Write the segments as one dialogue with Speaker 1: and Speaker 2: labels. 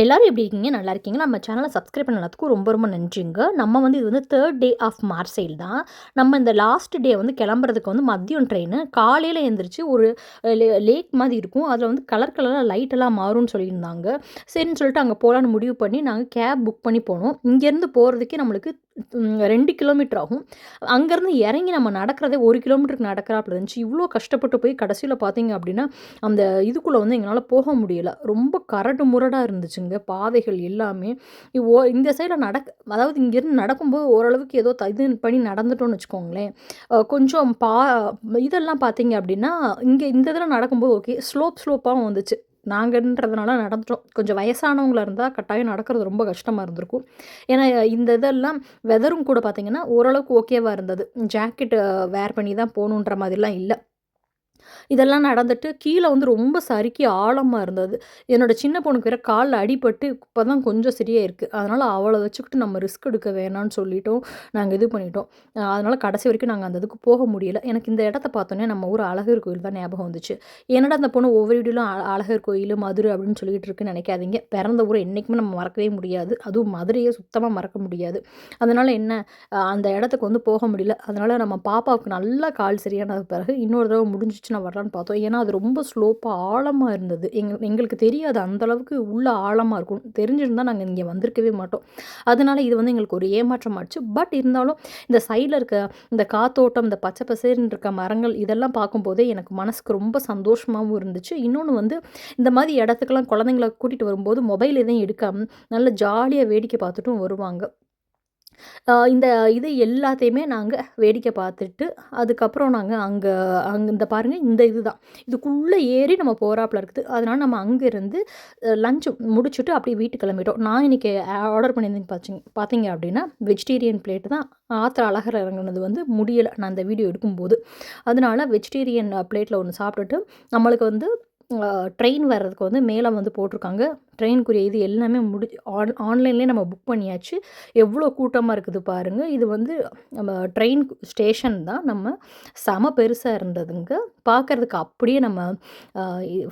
Speaker 1: எல்லாரும் எப்படி இருக்கீங்க? நல்லா இருக்கீங்க நம்ம சேனலை சப்ஸ்கிரைப் பண்ணதுக்கும் ரொம்ப ரொம்ப நன்றிங்க. நம்ம வந்து இது வந்து தேர்ட் டே ஆஃப் மார்சைல் தான். நம்ம இந்த லாஸ்ட் டே வந்து கிளம்புறதுக்கு வந்து மதியம் ட்ரெயின் காலையில் எழுந்திரிச்சு ஒரு லேக் மாதிரி இருக்கும். அதில் வந்து கலர் கலராக லைட்டெல்லாம் மாறும்னு சொல்லியிருந்தாங்க. சரின்னு சொல்லிட்டு அங்கே போகலான்னு முடிவு பண்ணி நாங்கள் கேப் புக் பண்ணி போனோம். இங்கேருந்து போகிறதுக்கே நம்மளுக்கு ரெண்டு கிலோமீட்டர் ஆகும். அங்கேருந்து இறங்கி நம்ம நடக்கிறதே ஒரு கிலோமீட்டருக்கு நடக்கிறாப்புல இருந்துச்சு. இவ்வளோ கஷ்டப்பட்டு போய் கடைசியில் பார்த்தீங்க அப்படின்னா அந்த இதுக்குள்ளே வந்து எங்களால் போக முடியலை. ரொம்ப கரடு முரடாக இருந்துச்சுங்க. பாதைகள் எல்லாமே. ஓ இந்த சைடில் நடக்க அதாவது இங்கேருந்து நடக்கும்போது ஓரளவுக்கு ஏதோ த இது பண்ணி நடந்துட்டோம்னு வச்சுக்கோங்களேன். கொஞ்சம் பா இதெல்லாம் பார்த்தீங்க அப்படின்னா இங்கே இந்த இதில் நடக்கும்போது ஓகே ஸ்லோப் ஸ்லோப்பாகவும் வந்துச்சு. நாங்கன்றதுனால நடந்துட்டோம். கொஞ்சம் வயசானவங்களாக இருந்தால் கட்டாயம் நடக்கிறது ரொம்ப கஷ்டமாக இருந்திருக்கும். ஏன்னா இந்த இதெல்லாம் வெதரும் கூட பார்த்திங்கன்னா ஓரளவுக்கு ஓகேவாக இருந்தது. ஜாக்கெட்டு வேர் பண்ணி தான் போகணுன்ற மாதிரிலாம் இல்லை. இதெல்லாம் நடந்துட்டு கீழே வந்து ரொம்ப சறுக்கி ஆழமாக இருந்தது. என்னோடய சின்ன பொண்ணுக்கு வேறு காலில் அடிபட்டு இப்போ தான் கொஞ்சம் சரியாக இருக்குது அதனால் அவளை வச்சுக்கிட்டு நம்ம ரிஸ்க் எடுக்க வேணாம்னு சொல்லிட்டோம். நாங்கள் இது பண்ணிட்டோம். அதனால் கடைசி வரைக்கும் நாங்கள் அந்த இதுக்கு போக முடியல. எனக்கு இந்த இடத்த பார்த்தோன்னே நம்ம ஊர் அழகர் கோயில் தான் ஞாபகம் வந்துச்சு. என்னடா அந்த பொண்ணு ஒவ்வொரு வீடியோலும் அழகர் கோயில் மதுரை அப்படின்னு சொல்லிட்டு இருக்குன்னு நினைக்காதீங்க. பிறந்த ஊரை என்றைக்குமே நம்ம மறக்கவே முடியாது. அதுவும் மதுரையை சுத்தமாக மறக்க முடியாது. அதனால் என்ன அந்த இடத்துக்கு வந்து போக முடியல. அதனால் நம்ம பாப்பாவுக்கு நல்லா கால் சரியான பிறகு இன்னொரு தடவை முடிஞ்சிச்சு. பிரச்சனை வரலான்னு பார்த்தோம். ஏன்னா அது ரொம்ப ஸ்லோப்பாக ஆழமாக இருந்தது. எங் எங்களுக்கு தெரியாது அந்தளவுக்கு உள்ள ஆழமாக இருக்கும். தெரிஞ்சிருந்தால் நாங்கள் இங்கே வந்திருக்கவே மாட்டோம். அதனால் இது வந்து எங்களுக்கு ஒரு ஏமாற்றம் ஆச்சு. பட் இருந்தாலும் இந்த சைடில் இருக்க இந்த காத்தோட்டம் இந்த பச்சை பசேர்னு இருக்க மரங்கள் இதெல்லாம் பார்க்கும்போதே எனக்கு மனசுக்கு ரொம்ப சந்தோஷமாகவும் இருந்துச்சு. இன்னொன்று வந்து இந்த மாதிரி இடத்துக்கெல்லாம் குழந்தைங்கள கூட்டிகிட்டு வரும்போது மொபைல் எதையும் எடுக்காமல் நல்ல ஜாலியாக வேடிக்கை பார்த்துட்டும் வருவாங்க. இந்த இது எல்லாத்தையுமே நாங்கள் வேடிக்கை பார்த்துட்டு அதுக்கப்புறம் நாங்கள் அங்கே அங்கே இந்த பாருங்கள் இந்த இது தான் இதுக்குள்ளே ஏறி நம்ம போகிறாப்புல இருக்குது. அதனால் நம்ம அங்கேருந்து லஞ்சு முடிச்சுட்டு அப்படியே வீட்டுக்கு கிளம்பிட்டோம். நான் இன்றைக்கி ஆர்டர் பண்ணியிருந்தேன் பார்த்திங்க பார்த்தீங்க அப்படின்னா வெஜிடேரியன் பிளேட்டு தான். ஆத்திர அழகர் இறங்குனது வந்து முடியலை. நான் அந்த வீடியோ எடுக்கும்போது. அதனால் வெஜிடேரியன் பிளேட்டில் ஒன்று சாப்பிட்டுட்டு நம்மளுக்கு வந்து ட்ரெயின் வர்றதுக்கு வந்து மேலே வந்து போட்டிருக்காங்க. ட்ரெயினுக்குரிய இது எல்லாமே முடி ஆன் ஆன்லைன்லேயே நம்ம புக் பண்ணியாச்சு. எவ்வளோ கூட்டமாக இருக்குது பாருங்கள் இது வந்து நம்ம ட்ரெயின் ஸ்டேஷன் தான். நம்ம செம பெருசாக இருந்ததுங்க. பார்க்குறதுக்கு அப்படியே நம்ம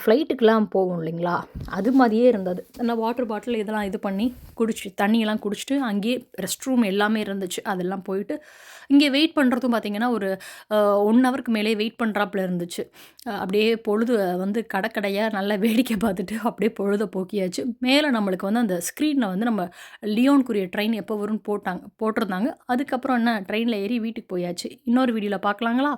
Speaker 1: ஃப்ளைட்டுக்கெலாம் போவோம் இல்லைங்களா? அது மாதிரியே இருந்தது. நான் வாட்டர் பாட்டில் இதெல்லாம் இது பண்ணி குடிச்சு தண்ணியெல்லாம் குடிச்சிட்டு அங்கேயே ரெஸ்ட் ரூம் எல்லாமே இருந்துச்சு. அதெல்லாம் போயிட்டு இங்கே வெயிட் பண்ணுறதும் பார்த்திங்கன்னா ஒரு ஒன் ஹவருக்கு மேலே வெயிட் பண்ணுறாப்புல இருந்துச்சு. அப்படியே பொழுது வந்து கடை கடற்கடையாக நல்லா வேடிக்கை பார்த்துட்டு அப்படியே பொழுதை போக்கியாச்சு. மேலே நம்மளுக்கு வந்து அந்த ஸ்க்ரீனில் வந்து நம்ம லியோனுக்குரிய ட்ரெயின் எப்போ வரும்னு போட்டாங்க போட்டிருந்தாங்க. அதுக்கப்புறம் என்ன ட்ரெயினில் ஏறி வீட்டுக்கு போயாச்சு. இன்னொரு வீடியோவில் பார்க்கலாங்களா?